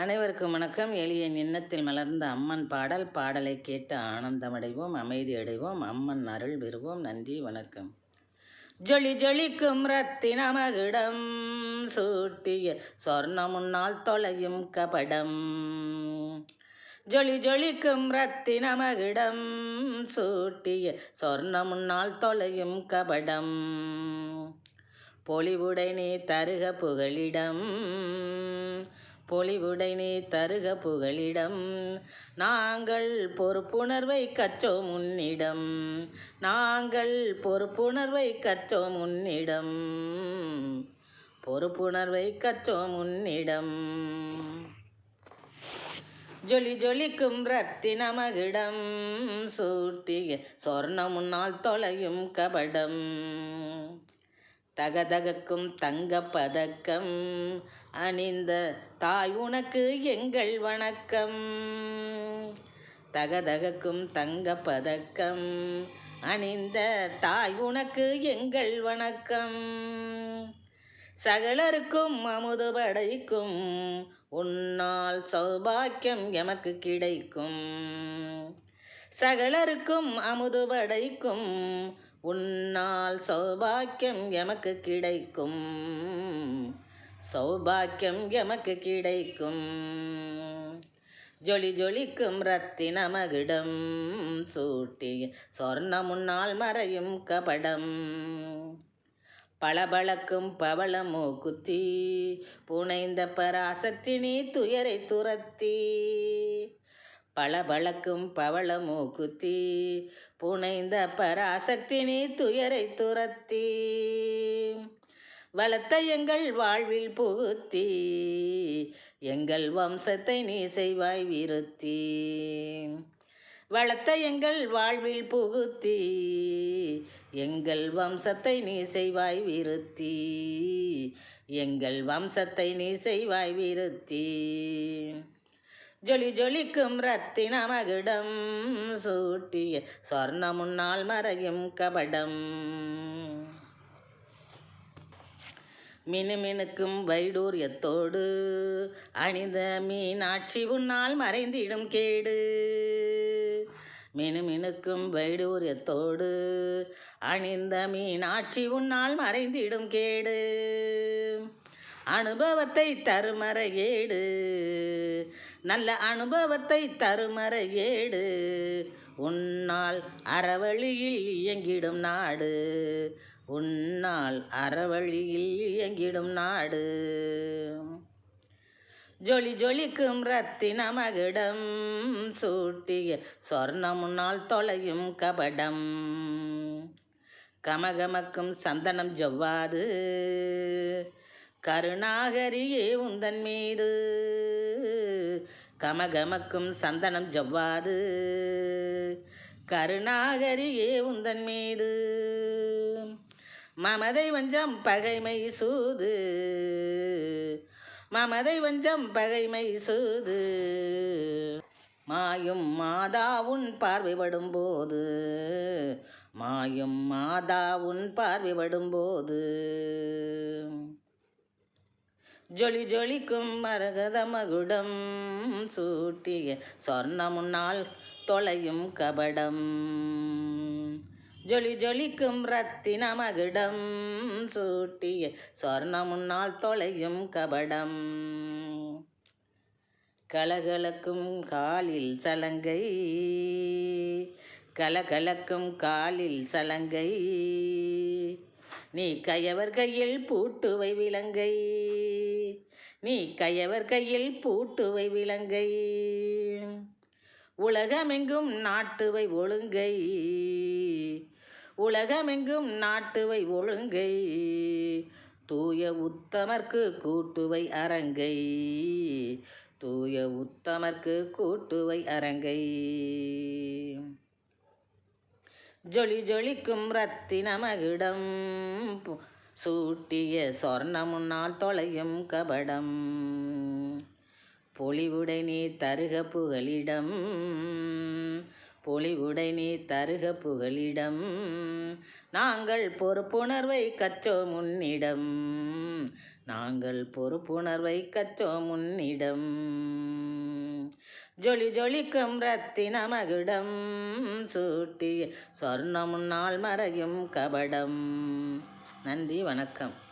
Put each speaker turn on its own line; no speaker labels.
அனைவருக்கும் வணக்கம். எளிய நின்னத்தில் மலர்ந்த அம்மன் பாடல். பாடலை கேட்டு ஆனந்தமடைவோம் அமைதி அடைவோம் அம்மன் அருள் பெறுவோம். நன்றி வணக்கம். ஜொலி ஜொலிக்கும் ரத்தின நமகிடம் சூட்டிய சொர்ண முன்னால் தொலையும் கபடம். ஜொலி ஜொலிக்கும் ரத்தின நமகிடம் சூட்டிய சொர்ண முன்னால் தொலையும் கபடம். பொலிவுடை நீ தருக புகழிடம் பொலிவுடை தருக புகழிடம் நாங்கள் பொறுப்புணர்வை கற்றோம் உன்னிடம் நாங்கள் பொறுப்புணர்வை கற்றோம் உன்னிடம் பொறுப்புணர்வை கற்றோம் உன்னிடம் ஜொலி ஜொலிக்கும் ரத்தின மகிடம். சூர்த்திக சொர்ண முன்னால் தொலையும் கபடம். தகதகக்கும் தங்க பதக்கம் அணிந்த தாய் உனக்கு எங்கள் வணக்கம். தகதகக்கும் தங்க பதக்கம் அணிந்த தாய் உனக்கு எங்கள் வணக்கம். சகலருக்கும் அமுது படைக்கும். உன்னால் சௌபாக்கியம் எமக்கு கிடைக்கும். சகலருக்கும் அமுது படைக்கும். உன்னால் சௌபாக்கியம் எமக்கு கிடைக்கும். சௌபாக்கியம் எமக்கு கிடைக்கும். ஜொலி ஜொலிக்கும் ரத்தின மகிடம் சூட்டி சொர்ண முன்னால் மறையும் கபடம். பளபளக்கும் பவளமோ குத்தி புனைந்த பராசக்தி நீ துயரை துரத்தி. பளபளக்கும் பவள மூக்குத்தி புனைந்த பராசக்தி நீ துயரை துரத்தி வளர்த்த எங்கள் வாழ்வில் புகுத்தி எங்கள் வம்சத்தை நீ செய்வாய் விருத்தி. வளத்த எங்கள் வாழ்வில் புகுத்தி எங்கள் வம்சத்தை நீ செய்வாய் விருத்தி எங்கள் வம்சத்தை நீ செய்வாய் விருத்தி. ஜொலி ஜொலிக்கும் ரத்தின மகுடம் சூட்டிய சொர்ண முன்னால் மறையும் கபடம். மினுமினுக்கும் வைடூரியத்தோடு அணிந்த மீனாட்சி உன்னால் மறைந்திடும் கேடு. மினுமினுக்கும் வைடூரியத்தோடு அணிந்த மீனாட்சி உன்னால் மறைந்திடும் கேடு. அனுபவத்தை தருமற ஏடு. நல்ல அனுபவத்தை தருமர ஏடு. உன்னால் அறவழியில் இயங்கிடும் நாடு. உன்னால் அறவழியில் இயங்கிடும் நாடு. ஜொலி ஜொலிக்கும் ரத்தின மகிடம் சூட்டிய சொர்ணமுன்னால் தொலையும் கபடம். கமகமக்கும் சந்தனம் ஜவ்வாது. கருணாகரியே உந்தன் மீது. கமகமக்கும் சந்தனம் ஜவ்வாது. கருணாகரியே உந்தன் மீது. மமதை வஞ்சம் பகைமை சூது. மமதை வஞ்சம் பகைமை சூது. மாயும் மாதா உன் பார்வைப்படும் போது. மாயும் மாதா உன் பார்வைப்படும் போது. ஜொலி ஜொலிக்கும் மரகத மகுடம் சூட்டிய சொர்ணமுன்னால் தொலையும் கபடம். ஜொலி ஜொலிக்கும் ரத்தின மகுடம் சூட்டிய சொர்ணமுன்னால் தொலையும் கபடம். கலகலக்கும் காலில் சலங்கை கலகலக்கும் காலில் சலங்கை. நீ கயவர் கையில் பூட்டுவை விலங்கை. நீ கயவர் கையில் பூட்டுவை விலங்கை. உலகமெங்கும் நாட்டுவை ஒழுங்கை. உலகமெங்கும் நாட்டுவை ஒழுங்கை. தூய உத்தமர்க்கு கூட்டுவை அரங்கை. தூய உத்தமர்க்கு கூட்டுவை அரங்கை. ஜொலி ஜொலிக்கும் ரத்தின மகிடம். சூட்டிய சொர்ணமுன்னால் தொலையும் கபடம். பொலிவுடை நீ தருக புகலிடம். பொலிவுடை நீ தருக புகலிடம். நாங்கள் பொறுப்புணர்வை கச்சோ முன்னிடம். நாங்கள் பொறுப்புணர்வை கச்சோ முன்னிடம். ஜொலி ஜொலிக்கும் ரத்தின மகுடம். சூட்டிய சொர்ணமுன்னால் மறையும் கபடம். நன்றி வணக்கம்.